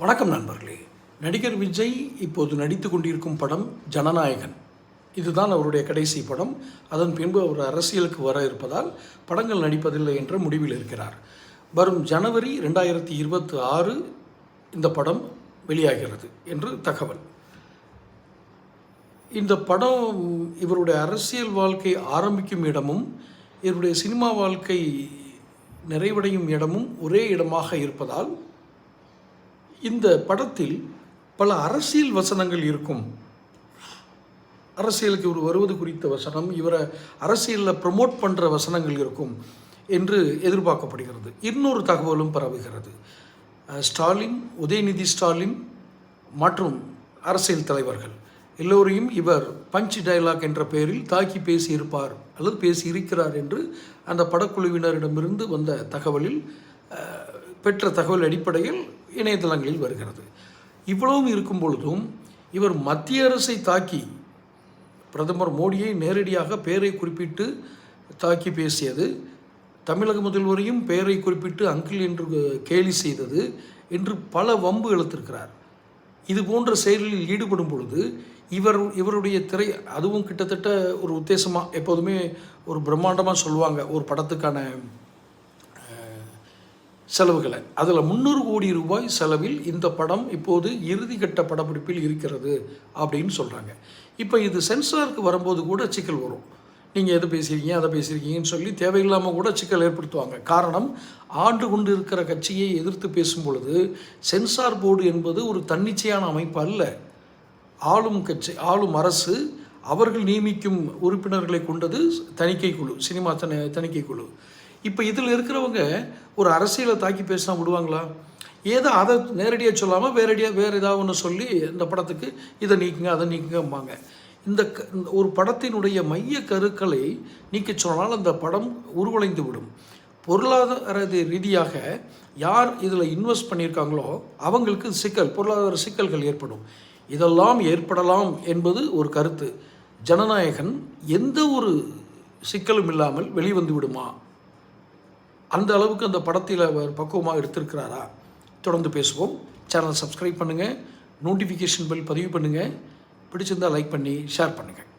வணக்கம் நண்பர்களே. நடிகர் விஜய் இப்போது நடித்து கொண்டிருக்கும் படம் ஜனநாயகன். இதுதான் அவருடைய கடைசி படம். அதன் பின்பு அவர் அரசியலுக்கு வர இருப்பதால் படங்கள் நடிப்பதில்லை என்ற முடிவில் இருக்கிறார். வரும் ஜனவரி ரெண்டாயிரத்தி இருபத்தி ஆறு இந்த படம் வெளியாகிறது என்று தகவல். இந்த படம் இவருடைய அரசியல் வாழ்க்கை ஆரம்பிக்கும் இடமும் இவருடைய சினிமா வாழ்க்கை நிறைவடையும் இடமும் ஒரே இடமாக இருப்பதால் இந்த படத்தில் பல அரசியல் வசனங்கள் இருக்கும். அரசியலுக்கு இவர் வருவது குறித்த வசனம் இவரை அரசியலில் ப்ரமோட் பண்ணுற வசனங்கள் இருக்கும் என்று எதிர்பார்க்கப்படுகிறது. இன்னொரு தகவலும் பரவுகிறது. ஸ்டாலின் உதயநிதி ஸ்டாலின் மற்றும் அரசியல் தலைவர்கள். எல்லோரையும் இவர் பஞ்ச் டயலாக் என்ற பெயரில் தாக்கி பேசியிருப்பார் அல்லது பேசியிருக்கிறார் என்று அந்த படக்குழுவினரிடமிருந்து வந்த தகவலில் பெற்ற தகவல் அடிப்படையில் இணையதளங்களில் வருகிறது. இவ்வளவும் இருக்கும் பொழுதும் இவர் மத்திய அரசை தாக்கி பிரதமர் மோடியை நேரடியாக பெயரை குறிப்பிட்டு தாக்கி பேசியது தமிழக முதல்வரையும் பெயரை குறிப்பிட்டு அங்கிள் என்று கேலி செய்தது என்று பல வம்பு இழுத்திருக்கிறார். இது போன்ற செயல்களில் ஈடுபடும் பொழுது இவர் இவருடைய திரை அதுவும் கிட்டத்தட்ட ஒரு உத்தேசமாக எப்போதுமே ஒரு பிரம்மாண்டமாக சொல்லுவாங்க ஒரு படத்துக்கான செலவுகளை. அதில் முந்நூறு கோடி ரூபாய் செலவில் இந்த படம் இப்போது இறுதிக்கட்ட படப்பிடிப்பில் இருக்கிறது அப்படின்னு சொல்கிறாங்க இப்போ இது சென்சாருக்கு வரும்போது கூட சிக்கல் வரும். நீங்கள் எதை பேசுகிறீங்க அதை பேசுகிறீங்கன்னு சொல்லி தேவையில்லாமல் கூட சிக்கல் ஏற்படுத்துவாங்க. காரணம் ஆண்டு கொண்டு இருக்கிற கட்சியை எதிர்த்து பேசும் பொழுது சென்சார் போர்டு என்பது ஒரு தன்னிச்சையான அமைப்பு அல்ல. ஆளும் கட்சி ஆளும் அரசு அவர்கள் நியமிக்கும் உறுப்பினர்களை கொண்டது தணிக்கை குழு சினிமா தனி தணிக்கை குழு. இப்போ இதில் இருக்கிறவங்க ஒரு அரசியலை தாக்கி பேசினா விடுவாங்களா? ஏதோ அதை நேரடியாக சொல்லாமல் வேறடியாக வேறு ஏதாவது ஒன்று சொல்லி இந்த படத்துக்கு இதை நீக்குங்க அதை நீக்குங்கம்பாங்க. இந்த க- இந்த ஒரு படத்தினுடைய மைய கருக்களை நீக்க சொன்னால் அந்த படம் உருவளைந்து விடும். பொருளாதார ரீதியாக யார் இதில் இன்வெஸ்ட் பண்ணியிருக்காங்களோ அவங்களுக்கு சிக்கல் பொருளாதார சிக்கல்கள் ஏற்படும். இதெல்லாம் ஏற்படலாம் என்பது ஒரு கருத்து. ஜனநாயகன் எந்த ஒரு சிக்கலும் இல்லாமல் வெளிவந்து விடுமா? அந்த அளவுக்கு அந்த படத்தில் அவர் பக்குவமாக எடுத்திருக்கிறாரா? தொடர்ந்து பேசுவோம். சேனலை சப்ஸ்கிரைப் பண்ணுங்கள் நோட்டிஃபிகேஷன் பெல் பதிவு பண்ணுங்கள் பிடிச்சிருந்தால் லைக் பண்ணி ஷேர் பண்ணுங்கள்